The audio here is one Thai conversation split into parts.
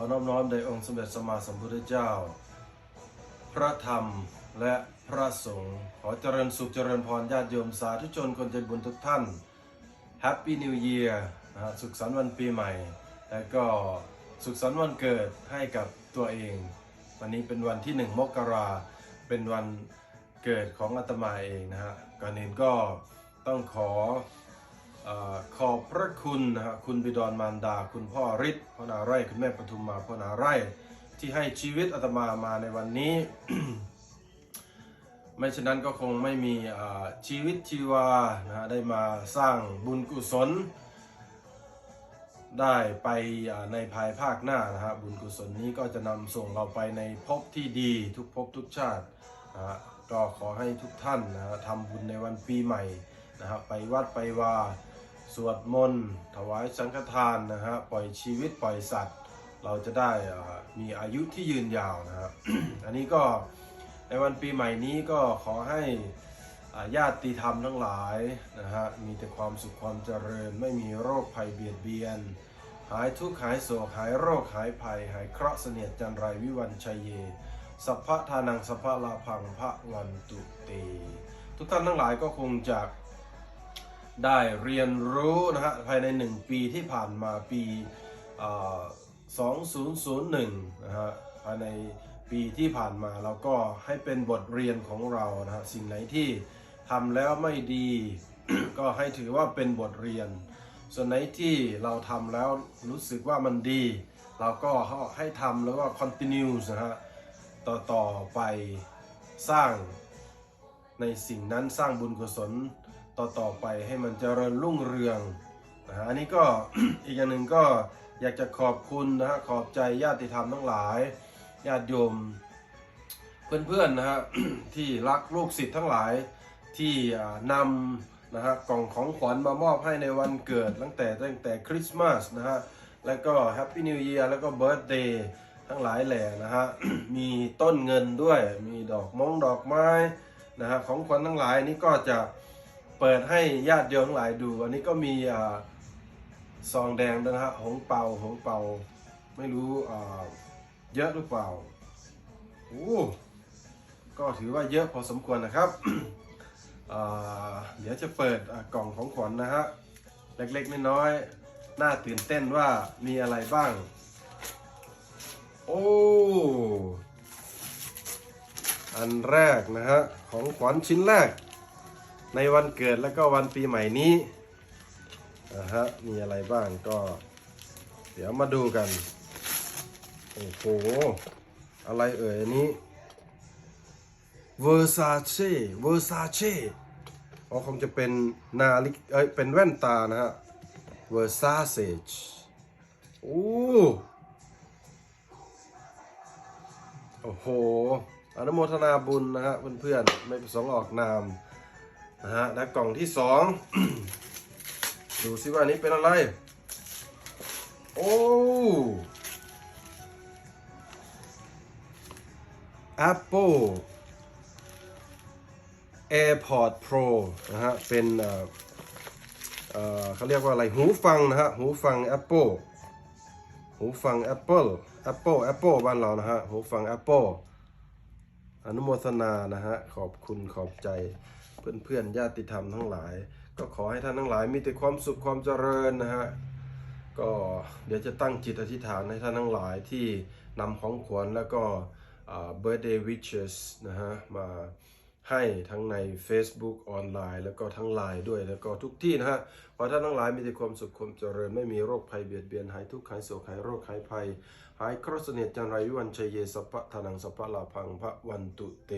อน้อมน้อมแด่องค์สมเด็จสมมาสัมพุทธเจ้า พระธรรมและพระสงฆ์ขอเจริญสุขเจริญพรญาติโยมสาธุชนคนใจบุญทุกท่าน Happy New Year นะฮะสุขสันต์วันปีใหม่ และก็สุขสันต์วันเกิดให้กับตัวเอง วันนี้เป็นวันที่ 1 มกราเป็นวันเกิดของอาตมาเองนะฮะก่อนอื่นก็ต้องขอ คุณนะฮะคุณบิดรมารดา คุณพ่อฤทธิ์พ่อนาไร่คุณแม่ปทุมมาพ่อนาไร่ที่ให้ชีวิตอาตมามาในวันนี้ ไม่ฉะนั้นก็คงไม่มีชีวิตชีวานะฮะได้มาสร้างบุญกุศล ได้ไปในภายภาคหน้านะฮะบุญกุศลนี้ก็จะนำส่งเราไปในภพที่ดีทุกภพทุกชาตินะฮะก็ขอให้ทุกท่านนะฮะทำบุญในวันปีใหม่นะฮะไปวัดไปวา สวดมนต์ถวายสังฆทานนะฮะปล่อยชีวิตปล่อยสัตว์ เราจะได้มีอายุที่ยืนยาวนะครับอันนี้ก็ในวันปีใหม่นี้ก็ขอให้ญาติธรรมทั้งหลายนะฮะมีแต่ความสุขความเจริญ ไม่มีโรคภัยเบียดเบียน หายทุกข์หายโศกหายโรคหายภัย หายเคราะห์เสนียดจันไรวิวันชัยเยสัพพะทานังสัพพะลาพังพระวันตุเตทุกท่านทั้งหลายก็คงจะ ได้เรียนรู้นะฮะภายในหนึ่งปีที่ผ่านมาปี 2001 นะฮะภายในปีที่ผ่านมาเราก็ให้เป็นบทเรียนของเรานะฮะสิ่งไหนที่ทำแล้วไม่ดี ก็ให้ถือว่าเป็นบทเรียน ส่วนไหนที่เราทำแล้วรู้สึกว่ามันดี เราก็ให้ทำแล้วก็ continue นะฮะต่อต่อไปสร้างในสิ่งนั้นสร้างบุญกุศล ต่อต่อไปให้มันเจริญรุ่งเรืองนะฮะอันนี้ก็อีกอย่างหนึ่งก็อยากจะขอบคุณนะฮะขอบใจญาติธรรมทั้งหลายญาติโยมเพื่อนๆนะฮะที่รักลูกศิษย์ทั้งหลายที่นำนะฮะกล่องของขวัญมามอบให้ในวันเกิด ตั้งแต่ตั้งแต่คริสต์มาสนะฮะแล้วก็แฮปปี้นิว e ย r แล้วก็เบิร์ d เดย์ทั้งหลายแหล่นะฮะมีต้นเงินด้วยมีดอกมงดอกไม้นะฮะของขวัญทั้งหลายนี้ก็จะ เปิดให้ญาติโยมทั้งหลายดู อันนี้ก็มีซองแดงนะฮะหงเป่าหงเป่าไม่รู้เยอะหรือเปล่าโอ้ก็ถือว่าเยอะพอสมควรนะครับเดี๋ยวจะเปิดกล่องของขวัญนะฮะเล็กๆน้อยๆน่าตื่นเต้นว่ามีอะไรบ้าง โอ้อันแรกนะฮะของขวัญชิ้นแรก ในวันเกิดแล้วก็วันปีใหม่นี้นะฮะมีอะไรบ้างก็ เดี๋ยวมาดูกัน โอ้โห อะไรเอ่ยอันนี้เวอร์ซาเช่เวอร์ซาเช่อ๋อคงจะเป็นนาฬิกเอ้ยเป็นแว่นตานะฮะเวอร์ซาเซจโอ้โอ้โห อนุโมทนาบุญนะฮะเพื่อนๆไม่ประสงค์ออกนาม นะฮะและกล่องที่สองดูซิว่าอันนี้เป็นอะไร โอ้ Apple AirPod Pro นะฮะ เป็นอ่อเอ่อเขาเรียกว่าอะไร หูฟังนะฮะ หูฟัง Apple หูฟัง Apple Apple Apple บ้านเรานะฮะ หูฟัง Apple อนุโมทนานะฮะ ขอบคุณขอบใจ เพื่อนๆญาติธรรมทั้งหลาย ก็ขอให้ท่านทั้งหลาย มีแต่ความสุขความเจริญนะฮะก็เดี๋ยวจะตั้งจิตอธิษฐานให้ท่านทั้งหลายที่นำของขวัญแล้วก็อ่า birthday wishes นะฮะมา ให้ทั้งใน Facebook ออนไลน์ แล้วก็ทั้งไลน์ด้วยแล้วก็ทุกที่นะฮะขอท่านทั้งหลายมีแต่ความสุขความเจริญไม่มีโรคภัยเบียดเบียนหายทุกข์หายโศกหายโรคหายภัย หายคราะห์เสนียจันไรวิวันชัยเยสัพพะทานังสัพพะลาพังพระวันตุเต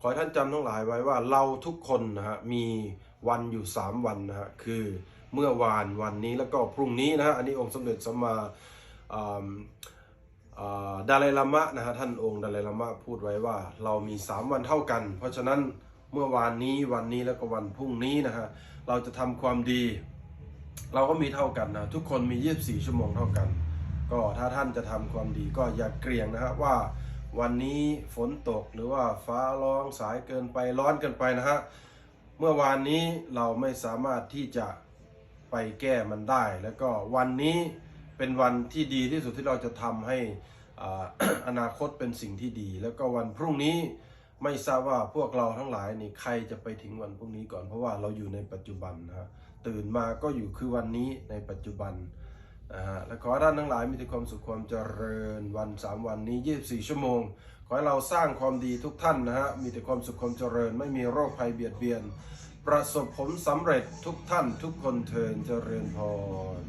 ขอท่านจำทั้งหลายไว้ว่าเราทุกคนนะฮะมีวันอยู่ 3 วันนะฮะคือเมื่อวานวันนี้แล้วก็พรุ่งนี้นะฮะอันนี้องค์สมเด็จสัมมาอ่า ดาลัยลามะนะฮะท่านองค์ดาลัยลามะพูดไว้ว่า เรามี 3 วันเท่ากัน เพราะฉะนั้นเมื่อวานนี้วันนี้แล้วก็วันพรุ่งนี้นะฮะเราจะทำความดี เราก็มีเท่ากันนะทุกคนมี 24 ชั่วโมงเท่ากัน ก็ถ้าท่านจะทำความดีก็อย่าเกรงนะฮะว่าวันนี้ฝนตกหรือว่าฟ้าร้องสายเกินไปร้อนเกินไปนะฮะเมื่อวานนี้เราไม่สามารถที่จะไปแก้มันได้ แล้วก็วันนี้เป็นวันที่ดีที่สุดที่เราจะทำให้ อนาคตเป็นสิ่งที่ดี แล้วก็วันพรุ่งนี้ไม่ทราบว่าพวกเราทั้งหลายนี่ใครจะไปถึงวันพรุ่งนี้ก่อนเพราะว่าเราอยู่ในปัจจุบันนะฮะตื่นมาก็อยู่คือวันนี้ในปัจจุบันนะฮะและขอท่านทั้งหลายมีแต่ความสุขความเจริญวันสามวันนี้ 24 ชั่วโมง ขอให้เราสร้างความดีทุกท่านนะฮะมีแต่ความสุขความเจริญ ไม่มีโรคภัยเบียดเบียน ประสบผลสำเร็จทุกท่านทุกคนเทินเจริญพร